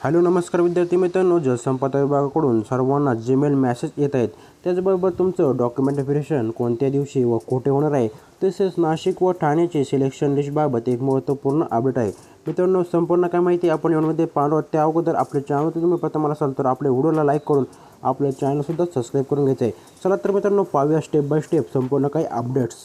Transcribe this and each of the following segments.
Hello नमस्कार विद्यार्थी मित्रांनो. जलसंपदा विभागाकडून सर्वांना जीमेल मॅसेज येत आहेत. त्याचबरोबर तुमचं डॉक्युमेंट व्हेरिफिकेशन कोणत्या दिवशी व कुठे होणार आहे तसेच नाशिक व ठाण्याचे सिलेक्शन लिस्टबाबत एक महत्त्वपूर्ण अपडेट आहे. मित्रांनो संपूर्ण काय माहिती आपण यामध्ये पाहणार आहोत. त्या अगोदर आपल्या चॅनल तुम्ही प्रथम असाल तर आपल्या व्हिडिओला लाईक करून आपल्या चॅनलसुद्धा सबस्क्राईब करून घ्यायचं आहे. चला तर मित्रांनो पाहूया स्टेप बाय स्टेप संपूर्ण काही अपडेट्स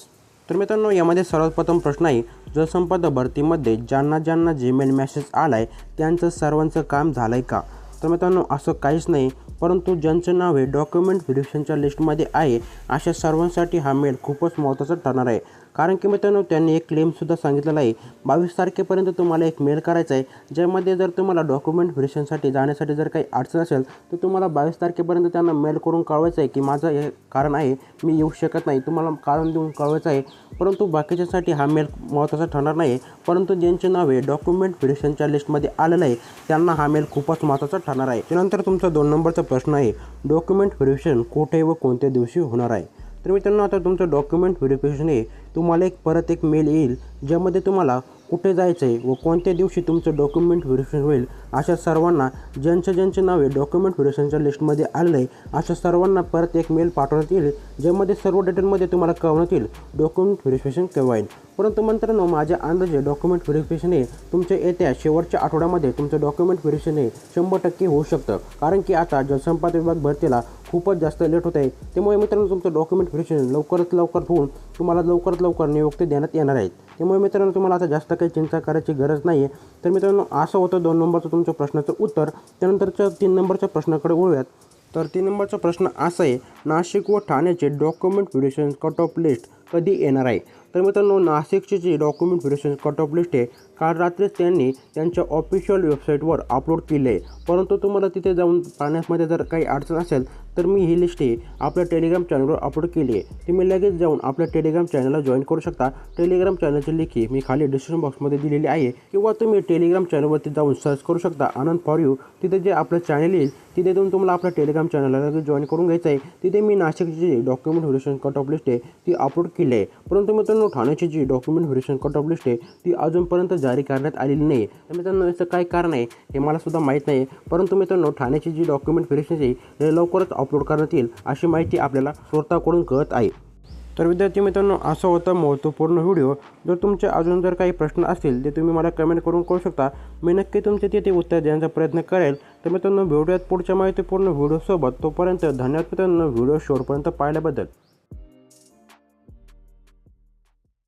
तर मित्रांनो यामध्ये सर्वात प्रथम प्रश्न आहे जलसंपदा भरतीमध्ये ज्यांना ज्यांना जीमेल मेसेज आला आहे त्यांचं सर्वांचं काम झालं आहे का? तर मित्रांनो असं काहीच नाही. परंतु ज्यांचं नाव हे डॉक्युमेंट व्हेरिफिकेशनच्या लिस्टमध्ये आहे अशा सर्वांसाठी हा मेल खूपच महत्त्वाचा ठरणार आहे. कारण की मित्रांनो त्यांनी एक क्लेमसुद्धा सांगितलेला आहे. बावीस तारखेपर्यंत तुम्हाला एक मेल करायचा आहे ज्यामध्ये जर तुम्हाला डॉक्युमेंट व्हेरिफिकेशनसाठी जाण्यासाठी जर काही अडचण असेल तर तुम्हाला बावीस तारखेपर्यंत त्यांना मेल करून कळवायचं आहे की माझं हे कारण आहे मी येऊ शकत नाही तुम्हाला कारण देऊन कळवायचं आहे. परंतु बाकीच्यासाठी हा मेल महत्त्वाचा ठरणार नाही. परंतु ज्यांचे नाव आहे डॉक्युमेंट व्हेरिफिकेशनच्या लिस्टमध्ये आलेलं आहे त्यांना हा मेल खूपच महत्त्वाचा ठरणार आहे. त्यानंतर तुमचा दोन नंबरचा प्रश्न आहे. डॉक्युमेंट व्हेरिफिकेशन कुठे व कोणत्या दिवशी होणार आहे? तर मित्रांनो आता तुमचं डॉक्युमेंट व्हेरिफिकेशन आहे. तुम्हाला एक परत एक मेल येईल ज्यामध्ये तुम्हाला कुठे जायचं आहे व कोणत्या दिवशी तुमचं डॉक्युमेंट व्हेरिफिकेशन होईल अशा सर्वांना ज्यांच्या ज्यांचे नावे डॉक्युमेंट व्हेरिफिकेशनच्या लिस्टमध्ये आलेलं आहे अशा सर्वांना परत एक मेल पाठवण्यात येईल ज्यामध्ये सर्व डिटेलमध्ये तुम्हाला कळवण्यात येईल डॉक्युमेंट व्हेरिफिकेशन केव्हा येईल. परंतु मित्रांनो माझ्या अंदाजे डॉक्युमेंट व्हेरिफिकेशन हे तुमच्या येत्या शेवटच्या आठवड्यामध्ये तुमचं डॉक्युमेंट व्हेरिफिकेशन हे शंभर टक्के होऊ शकतं. कारण की आता जलसंपदा विभाग भरतीला खूपच जास्त लेट होत आहे. त्यामुळे मित्रांनो तुमचं डॉक्युमेंट व्हेरिफिकेशन लवकरात लवकर होऊन तुम्हाला लवकरात लवकर नियुक्ती देण्यात येणार आहेत त्यामुळे मित्रांनो तुम्हाला आता जास्त काही चिंता करायची गरज नाही आहे तर मित्रांनो असं होतं दोन नंबरचं तुमच्या प्रश्नाचं उत्तर त्यानंतरच्या तीन नंबरच्या प्रश्नाकडे वळूयात. तर तीन नंबरचा प्रश्न असा आहे नाशिक व ठाण्याचे document verification cut off list कधी येणार आहे? तर मित्रांनो नाशिकची जी document verification cut off list आहे काल रात्रीच त्यांनी त्यांच्या ऑफिशियल वेबसाईटवर अपलोड केली आहे परंतु तुम्हाला तिथे जाऊन पाहण्यामध्ये जर काही अडचण असेल तर मी ही लिस्ट आहे आपल्या टेलिग्राम चॅनलवर अपलोड केली आहे. तुम्ही लगेच जाऊन आपल्या टेलिग्राम चॅनलला जॉईन करू शकता. टेलिग्राम चॅनलची लिंक ही मी खाली डिस्क्रिप्शन बॉक्समध्ये दिलेली आहे. किंवा तुम्ही टेलिग्राम चॅनलवरती जाऊन सर्च करू शकता. आनंद फॉर यू तिथे जे आपलं चॅनल येईल तिथे जाऊन तुम्हाला आपल्या टेलिग्राम चॅनलला लगेच जॉईन करून घ्यायचं आहे. तिथे मी नाशिकची जी document verification cut off list आहे ती अपलोड केली आहे. परंतु मित्रांनो ठाण्याची जी document verification cut off list आहे ती अजूनपर्यंत जारी करण्यात आलेली नाही. तर मित्रांनो याचं काय कारण आहे हे मला सुद्धा माहीत नाही. परंतु मित्रांनो ठाण्याची जी डॉक्युमेंट व्हेरिफिकेशन आहे हे लवकरच अपलोड करण्यात येईल अशी माहिती आपल्याला स्वतःकडून कळत आहे. तर विद्यार्थी मित्रांनो असा होता महत्त्वपूर्ण व्हिडिओ. जर तुमचे अजून जर काही प्रश्न असतील ते तुम्ही मला कमेंट करून करू शकता. मी नक्की तुमचे तिथे उत्तर देण्याचा प्रयत्न करेल. तर मित्रांनो भेटूयात पुढच्या माहितीपूर्ण व्हिडिओसोबत. तोपर्यंत धन्यवाद मित्रांनो व्हिडिओ शेवटपर्यंत पाहिल्याबद्दल.